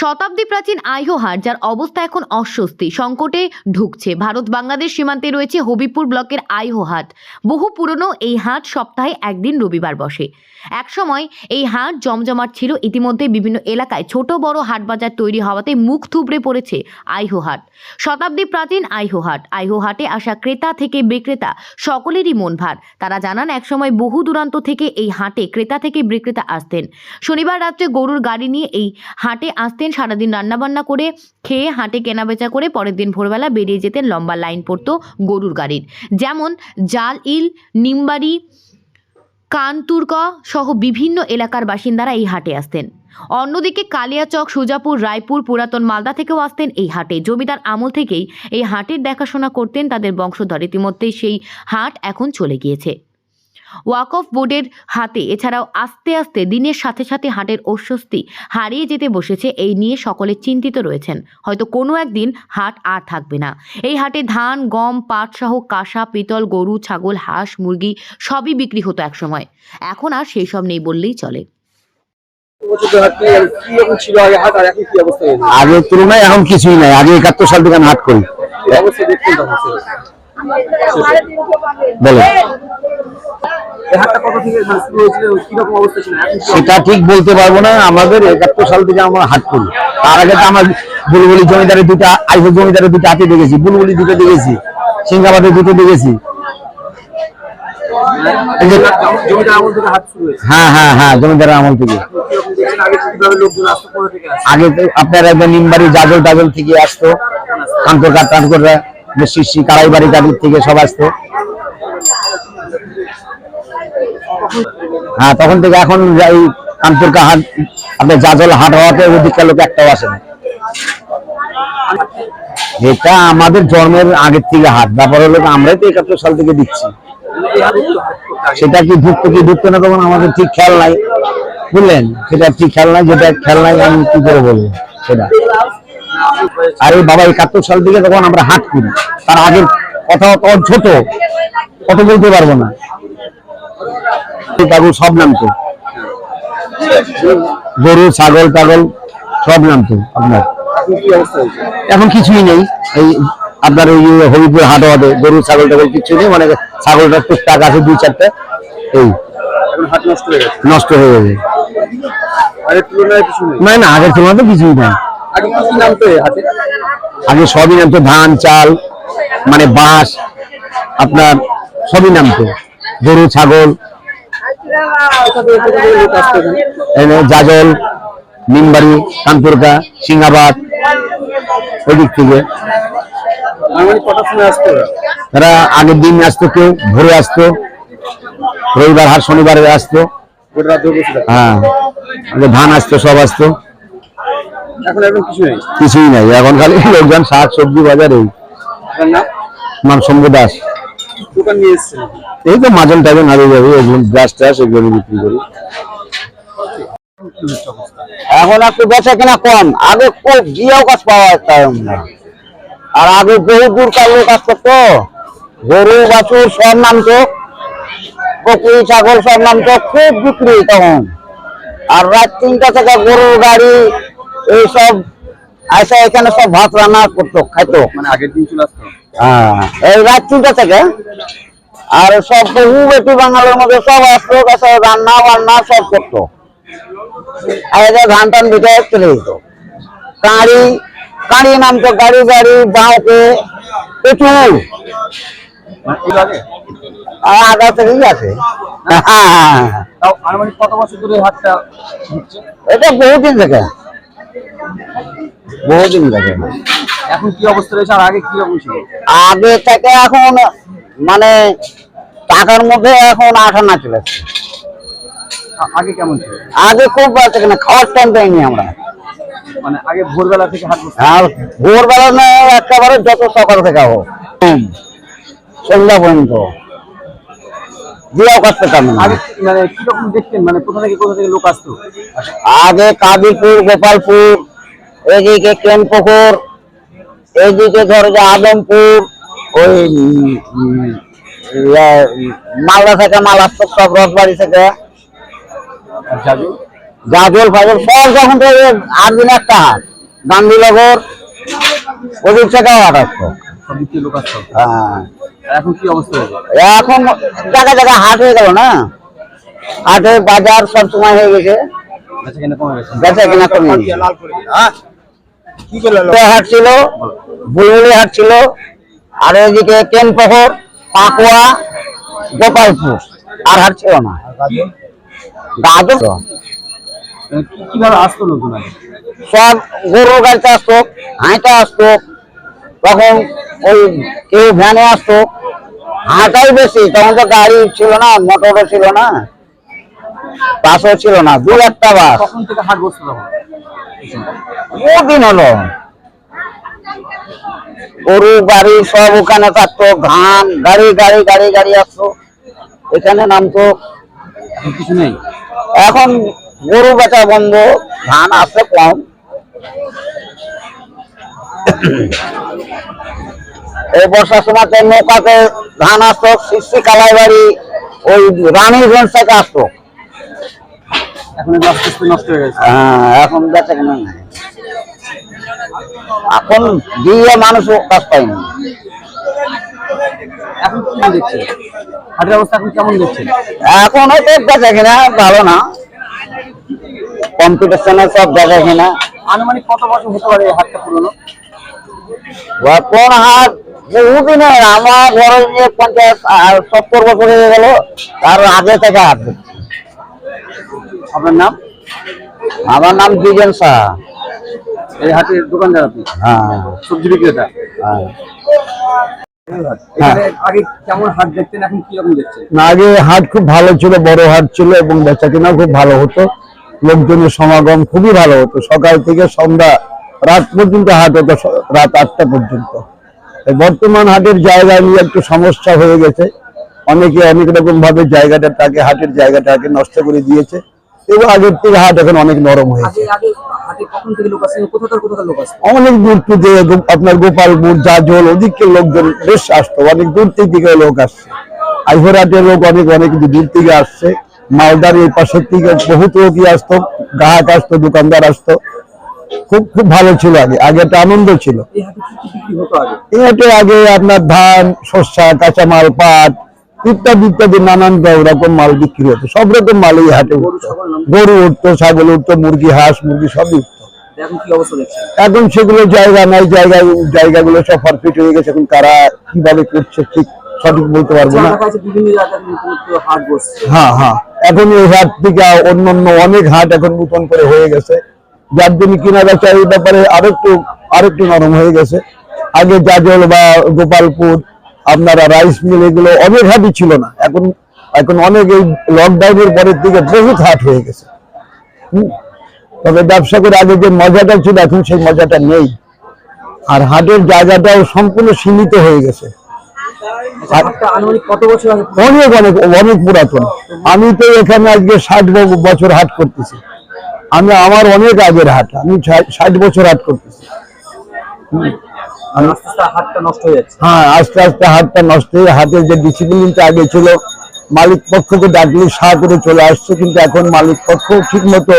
শতাব্দী প্রাচীন আইহোহাট যার অবস্থা এখন অস্বস্তি, সংকটে ঢুকছে। ভারত বাংলাদেশ সীমান্তে রয়েছে হবিপুর ব্লকের আইহোহাট। বহু পুরনো এই হাট সপ্তাহে একদিন রবিবার বসে। একসময় এই হাট জমজমাট ছিল, ইতিমধ্যে বিভিন্ন এলাকায় ছোট বড় হাট বাজার তৈরি হওয়াতে মুখ থুবড়ে পড়েছে আইহোহাট। শতাব্দী প্রাচীন আইহোহাট, আইহোহাটে আসা ক্রেতা থেকে বিক্রেতা সকলেরই মন ভার। তারা জানান, একসময় বহু দূরান্ত থেকে এই হাটে ক্রেতা থেকে বিক্রেতা আসতেন। শনিবার রাত্রে গরুর গাড়ি নিয়ে এই হাটে আসতেন সারাদিন রান্নাবান্না করে খেয়ে হাটে কেনাবেচা করে পরের দিন ভোরবেলা বেরিয়ে যেতেন লম্বা লাইন পড়তো গরুর গাড়ির। যেমন জাল, ইল, নিমবাড়ি, কানতুরকা সহ বিভিন্ন এলাকার বাসিন্দারা এই হাটে আসতেন। অন্যদিকে কালিয়াচক, সুজাপুর, রায়পুর, পুরাতন মালদা থেকেও আসতেন এই হাটে। জমিদার আমল থেকেই এই হাটের দেখাশোনা করতেন তাদের বংশধর। ইতিমধ্যেই সেই হাট এখন চলে গিয়েছে। ওয়াকফ বোর্ডের হাতে এছাড়াও আস্তে আস্তে দিনের সাথে সাথে হাটের অস্বস্তি হারিয়ে যেতে বসেছে এই নিয়ে সকলে চিন্তিত রয়েছেন। হয়তো কোনো একদিন হাট আর থাকবে না। এই হাটে ধান গম পাট সহ কাঁসা পিতল গরু ছাগল হাঁস মুরগি সবই বিক্রি হতো একসময়। এখন আর সেই সব নেই বললেই চলে। আগের তুলনায় এখন কিছুই নাই। আগে একাত্তর সাল থেকে আমি হাট করি। সেটা ঠিক বলতে পারব না। আমাদের একাত্তর সাল থেকে আমরা হাট করি। তার আগে তো আমার বুলবুলি জমিদারের দুটা আইফুল জমিদারের দুটো হাতে দেখেছি বুলবুলি দুটো দেখেছি সিঙ্গাবাদের দুটো দেখেছি। হ্যাঁ হ্যাঁ হ্যাঁ জমিদারের আমল থেকে। আগে আপনার একবার নিমবাড়ি জাজল টাজল থেকে আসতো কান্তর কাঠ টানকররা শিশি কারাইবাড়ি গাড়ির থেকে সব আসতো হ্যাঁ তখন থেকে এখন এই কান্তরকা হাট আপনার জাজল হাট হওয়াতে ওদিককার লোক একটাও আসে না। এটা আমাদের জন্মের আগের থেকে হাট ব্যাপার হলো আমরাই তো একাত্তর সাল থেকে দিচ্ছি। সেটা কি ঢুকতো কি ঢুকতো না তখন আমাদের ঠিক খেয়াল নাই। বুঝলেন? সেটা ঠিক খেয়াল নাই, যেটা খেয়াল নাই আমি কি করে বলব? সেটা। আরে বাবা একাত্তর সাল থেকে তখন আমরা হাট করি তার আগের কথা তখন ছোট কত বলতে পারব না। কাগজ সব নামতো। গরু ছাগল টাগল সব নামতো আপনার। এখন কিছুই নেই। এই আপনার ওই হরিপুর হাট হবে গরু ছাগল টাগল কিছু নেই মানে ছাগলটা টুকটাক আছে দুই চারটে এই নষ্ট হয়ে গেছে। না না আগের তুলনায় তো কিছুই নাই। আগে কি কি নামতো এই আগে সবই নামতো ধান চাল মানে বাঁশ আপনার সবই নামতো। গরু ছাগল জাজল নিমবাড়ি কানপুরকা সিংহাবাদ ওই দিক থেকে। তারা আগের দিন আসতো কেউ ভোরে আসতো রবিবার হাট শনিবারে আসতো। হ্যাঁ আগে ধান আসতো সব আসতো। এখন এখন কিছু নেই? কিছুই নাই। এখন খালি লোকজন শাক সবজি বাজার এই। মান শম্ভু দাস। দোকান নিয়ে এসেছেন এই তো মাজন টাজন হারিয়ে যাবে এগুলো গ্যাস ট্যাস এগুলো বিক্রি করি। এখন একটু বেচা কেনা কম। আগে খুব জিও গাছ পাওয়া যেত না? আর আগে বহু দূর কার লোক আসতো তো গরু বাছুর সব নামতো। বকরি ছাগল সব নামতো। খুব বিক্রি তখন। আর রাত তিনটা থেকে গরুর গাড়ি এইসব আসা এখানে সব ভাত রান্না করতো খাইতো। মানে আগের দিন চলে আসতো? হ্যাঁ এই রাত তিনটা থেকে। আর সব বহু বেটি বাঙালির মধ্যে সব আসতো কাছে রান্না বান্না সব করতো। আর এদের ধান টান বিটে চলে যেত। কাঁড়ি কাঁড়ি নামতো গাড়ি গাড়ি বাঁকে প্রচুর আগে? থেকেই আছে। হ্যাঁ, এই এটা বহুদিন থেকে। থেকে এখন কি অবস্থা রয়েছে? আর আগে কি রকম ছিল? আগে থেকে এখন মানে টাকার মধ্যে এখন আঠানা চলে আসছে। আগে কেমন ছিল? আগে খুব কেন খাওয়ার টাইম পাইনি আমরা। মানে আগে ভোরবেলা থেকে হাট আর ভোরবেলা না একেবারে যত সকাল থেকে হোক সন্ধ্যা পর্যন্ত। দিয়েও আগে মানে কীরকম দেখতেন? মানে কোথা থেকে কোথা থেকে লোক আসতো? আগে কাদিপুর গোপালপুর এদিকে কেনপুকুর এদিকে ধরো যে আদমপুর ওই ইয়ে, মালদা থেকে মাল সব রথবাড়ি থেকে। আর জাজু ফাজল সব যখন থেকে আট দিন একটা হাট গান্ধীনগর ওদিক থেকেও হাট আসতো থেকে হ্যাঁ। এখন কি অবস্থা এখন জায়গা জায়গা হাট হয়ে গেল না? হাটে বাজার সব সময় হয়ে গেছে। বেচা কেনা কমে গেছে। বেচা কিনা কমে গেছে। কি হাট ছিল বুলবুলি হাট ছিল আর এদিকে কেনপহর পাকুয়া গোপালপুর আর হাট ছিল না। গাজর? কীভাবে আসতো লোকজন সব গরু গাড়িতে আসতো হাঁটা আসতো তখন ওই কেউ ভ্যানে আসতো হাঁটাই বেশি তখন তো গাড়ি ছিল না মোটরও ছিল না বাসও ছিল না দু একটা বাস। হাট বসতো তখন? দিন হলো। গরু গাড়ি সব ওখানে থাকতো ধান গাড়ি গাড়ি গাড়ি গাড়ি আসতো। এখানে নামতো। কিছু নেই? এখন গরু বেচা বন্ধ ধান আসতে কম। এই বর্ষার সময়তে নৌকাতে ধান আসতো শিশি কালাই বাড়ি ওই রানীগঞ্জ থেকে আসতো। এখন নষ্ট হয়ে গেছে। হ্যাঁ, এখন বেচা কেনা নাই এখন দিয়ে মানুষ কাজ পায়নি এখন কি দেখছেন হাটের অবস্থা এখন কেমন দেখছেন এখন হয়তো বেচা কেনা ভালো না। কম্পিটিশনে সব বেচা কেনা। আনুমানিক কত বছর হতে পারে হাটটা পুরনো? কোন হাট আমার ধরো যে পঞ্চাশ সত্তর বছর হয়ে গেল তার আগে থেকে হাট। আপনার নাম? আমার নাম দ্বিজেন শাহ এই হাটের দোকানদার আপনি? হ্যাঁ। সবজি বিক্রেতা? হ্যাঁ। আগে হাট না, আগে হাট খুব ভালো ছিল বড় হাট ছিল এবং বেচা কেনা খুব ভালো হতো। লোকজনের সমাগম খুবই ভালো হতো। সকাল থেকে সন্ধ্যা রাত পর্যন্ত হাট হতো রাত আটটা পর্যন্ত। বর্তমান হাটের জায়গা নিয়ে একটু সমস্যা হয়ে গেছে। অনেকে অনেক রকম ভাবে জায়গাটাকে হাটের জায়গাটাকে নষ্ট করে দিয়েছে। এবং আগের থেকে হাট এখন অনেক নরম হয়েছে। অনেক দূর থেকে আপনার গোপালপুর জাজল ওদিকে লোকজন বেশ আসতো। অনেক দূর থেকে লোক আসছে। আইভরাটের লোক অনেক অনেক দূর থেকে আসছে। মালদার এই পাশের থেকে বহুত লোকই আসতো গ্রাহক আসতো দোকানদার আসতো। খুব খুব ভালো ছিল আগে। আগে একটা আনন্দ ছিল। এই আগে? আগে আপনার ধান শস্যা কাঁচামাল পাট ইত্যাদি ইত্যাদি নানান রকম মাল বিক্রি হতো। সব রকম মাল এই হাটে উঠতো। গরু উঠতো ছাগল উঠতো মুরগি হাঁস মুরগি সবই উঠতো। এখন সেগুলো জায়গা নাই জায়গা জায়গাগুলো সব পারফেক্ট হয়ে গেছে। এখন কারা কীভাবে করছে ঠিক সঠিক বলতে পারব না। হ্যাঁ হ্যাঁ। এখন এই হাট থেকে অন্য অন্য অনেক হাট এখন নতুন করে হয়ে গেছে। যার জন্য কিনা বেচা এই ব্যাপারে আরেকটু আরেকটু নরম হয়ে গেছে। আগে জাজল বা গোপালপুর আপনারা রাইস মিল এগুলো অনেক ছিল না। এখন এখন অনেক এই লকডাউনের পরের দিকে বহুত হাট হয়ে গেছে। তবে ব্যবসা করে আগে যে মজাটা ছিল, এখন সেই মজাটা নেই। আর হাটের জায়গাটাও সম্পূর্ণ সীমিত হয়ে গেছে। অনেক অনেক অনেক পুরাতন। আমি তো এখানে আজকে ষাট বছর হাট করতেছি। আমি, আমার অনেক আগের হাট আমি ষাট বছর হাট করতেছি। আস্তে আস্তে নষ্ট হয়ে হ্যাঁ আস্তে আস্তে হাটটা নষ্ট হয়ে হাটের যে ডিসিপ্লিনটা আগে ছিল মালিক পক্ষকে ডাকলে সাহা করে চলে আসছে কিন্তু এখন মালিক পক্ষ ঠিক মতো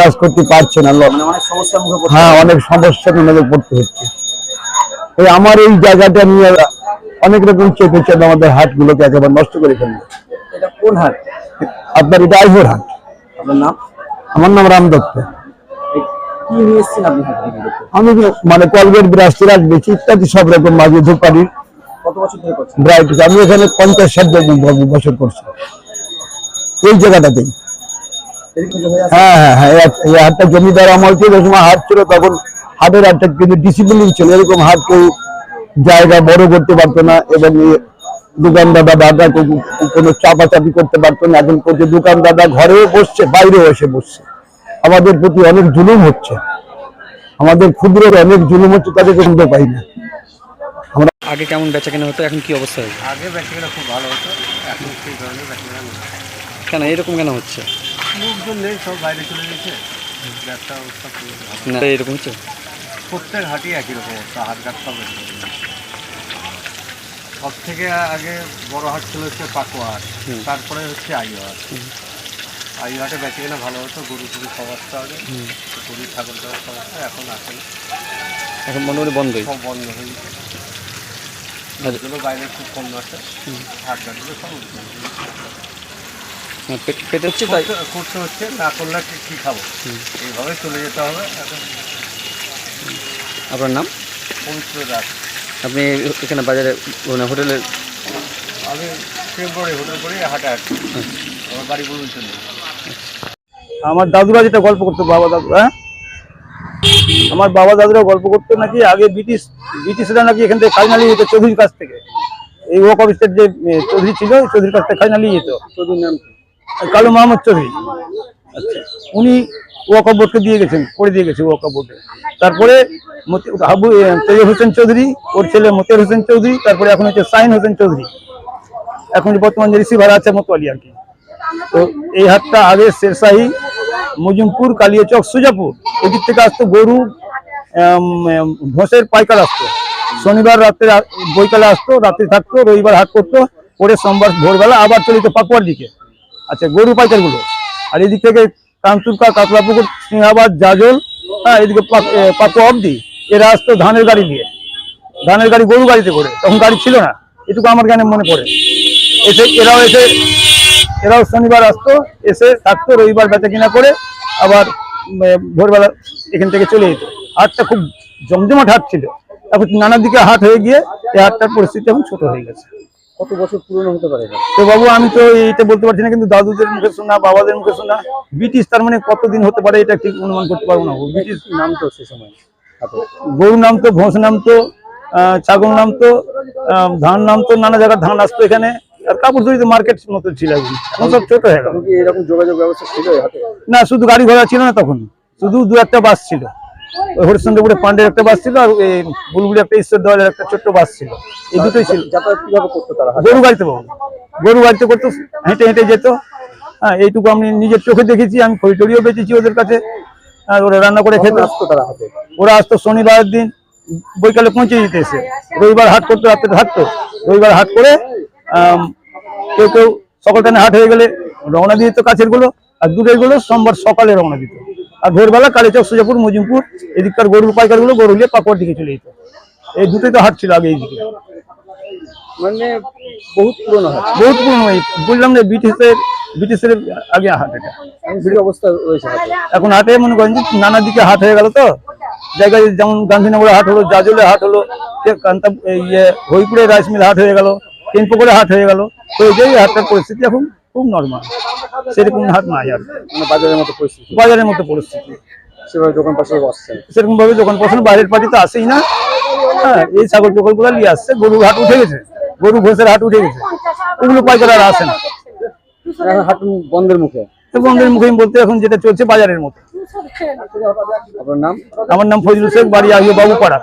কাজ করতে পারছে না। মানে হ্যাঁ অনেক সমস্যার পড়তে হচ্ছে। এই আমার এই জায়গাটা নিয়ে অনেক রকম চেপে চেপে আমাদের হাটগুলোকে একেবারে নষ্ট করে ফেলল। কোন হাট আপনার এটা আইভোর হাট আপনার নাম? আমার নাম রাম দত্ত। কি আপনি? আমি মানে কলগেট ব্রাশ বেচি ইত্যাদি সব রকম মাঝে ধূপকাঠি। কত বছর ধরে করছেন? ব্রাইট আমি এখানে পঞ্চাশ ষাট বছর করছি। এই জায়গাটাতেই। হয়ে হ্যাঁ হ্যাঁ এই হাটটা জমিদার আমল ছিল সময় হাট ছিল তখন হাটের কিন্তু ডিসিপ্লিন ছিল। এরকম হাট কেউ জায়গা বড় করতে পারতো না এবং দোকানদাদা দাদা কোনো- কোনো চাপাচাপি করতে পারতো না। এখন করছে দোকানদাদা ঘরেও বসছে বাইরেও এসে বসছে। আমাদের প্রতি অনেক জুলুম হচ্ছে। আমাদের ক্ষুদ্র অনেক জুলুম হচ্ছে তাদেরকে শুনতে পাই না। আগে কেমন বেচা কেনা হতো এখন কি অবস্থা হয়েছে? আগে বেচাকেনা খুব ভালো হতো এখন সেই ধরনের বেচাকেনা নেই। কেন এরকম কেন হচ্ছে? লোকজন নেই সব বাইরে চলে গেছে। ব্যবসা না এরকম হচ্ছে? প্রত্যেক হাটই একই রকম অবস্থা হাট ঘাট সব সব থেকে আগে বড় হাট ছিল হচ্ছে পাকুয়া হাট তারপরে হচ্ছে আইও হাট। আর এই হাটে বেঁচে কিনা ভালো হতো গরু টুরু সমস্যা আগে গরু ছাগল টাগল সমস্যা এখন আসে এখন মোটামুটি বন্ধই। সব বন্ধ হয়ে গেছে। বাইরে খুব কম আসে। হাট ঘাটগুলো সব উঠে পেটে হচ্ছে তাই? করতে হচ্ছে না করলে কি- কি খাব? এইভাবে চলে যেতে হবে। এখন আপনার নাম? পবিত্র রাত আপনি এখানে বাজারে মানে হোটেলে আমি টেম্পোরারি হোটেল করে হাটে আসি আমার বাড়ি বলুন চলে আমার দাদুরা যেটা গল্প করতো বাবা দাদু হ্যাঁ? আমার বাবা দাদুরা গল্প করতো নাকি আগে ব্রিটিশ ব্রিটিশরা নাকি এখান থেকে নিয়ে যেত চৌধুরীর কাছ থেকে। এই ওয়াক অফিসের যে চৌধুরী ছিল চৌধুরীর কাছ থেকে নিয়ে যেত। চৌধুরীর নাম কালু মোহাম্মদ চৌধুরী। আচ্ছা উনি ওয়াকফ বোর্ডকে দিয়ে গেছেন করে দিয়ে গেছে ওয়াকফ বোর্ডে। তারপরে হাবু তৈয়ব হোসেন চৌধুরী ওর ছেলে মতিয়ার হোসেন চৌধুরী তারপরে এখন হচ্ছে সাইন হোসেন চৌধুরী। এখন বর্তমান যে রিসিভার আছে মতোয়ালি আর কি। তো এই হাতটা আগে শেরশাহী মজুমপুর, কালিয়াচক, সুজাপুর। এদিক থেকে আসতো গরু ভোঁসের পাইকার আসতো। শনিবার রাত্রে বৈকালে আসতো, রাত্রে থাকতো, রবিবার হাট করতো, পরে সোমবার ভোরবেলা আবার চলিত পাকুয়ার দিকে। আচ্ছা গরু পাইকারগুলো আর এদিক থেকে কাঞ্চুরকা কাতলাপুকুর, সিংহাবাদ, জাজল হ্যাঁ এদিকে পাকুয়া অব্দি এরা আসতো ধানের গাড়ি দিয়ে ধানের গাড়ি গরু গাড়িতে করে। তখন গাড়ি ছিল না। এটুকু আমার জ্ঞানে মনে পড়ে। এসে এরাও এসে এরাও শনিবার আসতো এসে থাকতো রবিবার বেচা কিনা করে আবার ভোরবেলা এখান থেকে চলে যেত। হাটটা খুব জমজমাট হাট ছিল। এখন নানা দিকে হাট হয়ে গিয়ে এই হাটটার পরিস্থিতি এখন ছোট হয়ে গেছে। কত বছর পুরনো হতে পারে তো বাবু আমি তো এইটা বলতে পারছি না কিন্তু দাদুদের মুখে শোনা বাবাদের মুখে শোনা ব্রিটিশ তার মানে কতদিন হতে পারে এটা ঠিক অনুমান করতে পারব না। ব্রিটিশ নাম তো সে সময়। হাটে নাম তো ভোঁস নামতো আহ, ছাগল নাম তো ধান নাম তো নানা জায়গার ধান আসতো এখানে। কাপড় চুরি মার্কেট মতো ছিল এখন। এখন সব ছোট হয়ে গেল। এরকম যোগাযোগ ব্যবস্থা ছিল না শুধু গাড়ি ঘোড়া ছিল না তখন। শুধু দু একটা বাস ছিল। হরিশ্চন্দ্রপুরে পান্ডের একটা বাস ছিল আর এই বুলবুলি একটা ঈশ্বর দেওয়ালের একটা ছোট্ট বাস ছিল। এই দুটোই ছিল। তারা? গরু গাড়িতে গরু গাড়িতে করতো হেঁটে হেঁটে যেত। হ্যাঁ এইটুকু আমি নিজের চোখে দেখেছি আমি খড়ি বেঁচেছি ওদের কাছে। আর ওরা রান্না করে খেতে। আসতো তারা ওরা আসতো শনিবারের দিন বৈকালে পৌঁছে যেতে এসে। রবিবার হাট করতো রাত্রে থাকতো রবিবার হাট করে কেউ কেউ সকাল টানে হাট হয়ে গেলে রওনা দিয়ে দিত কাছেরগুলো আর দূরেরগুলো সোমবার সকালে রওনা দিত। আর ভোরবেলা কালীচক সুজাপুর মজিমপুর এদিককার গরুর পাইকারগুলো গরু নিয়ে পাকুয়ার দিকে চলে যেত। এই দুটোই তো হাট ছিল আগে এইদিকে। মানে বহুত পুরনো হাট। বহুত পুরনো এই বললাম না ব্রিটিশের ব্রিটিশের আগে হাট এটা। অবস্থা রয়েছে এখন হাটে মনে করেন যে নানা দিকে হাট হয়ে গেল তো। জায়গায় যেমন গান্ধীনগরে হাট হলো জাজলে হাট হলো কান্তা ইয়ে হরিপুরে রাইস মিল হাট হয়ে গেল। তিনপুকুরে হাট হয়ে গেল। তো এই হাটটার পরিস্থিতি এখন খুব নর্মাল সেরকম হাট নাই আর। মানে বাজারের মতো পরিস্থিতি। বাজারের মতো পরিস্থিতি। সেভাবে দোকান পাশে বসছে সেরকম ভাবে যখন পছন্দ বাইরের পার্টি তো আসেই না। হ্যাঁ এই ছাগল টোকলগুলো নিয়ে আসছে। গরু হাট উঠে গেছে। গরু ঘোষের হাট উঠে গেছে। ওগুলো পাইকার আর আসে না। হাট বন্ধের মুখে। তো বন্ধের মুখে বলতে এখন যেটা চলছে বাজারের মতো। আপনার নাম? আমার নাম ফজলুল শেখ বাড়ি আহিয়ে বাবু পাড়া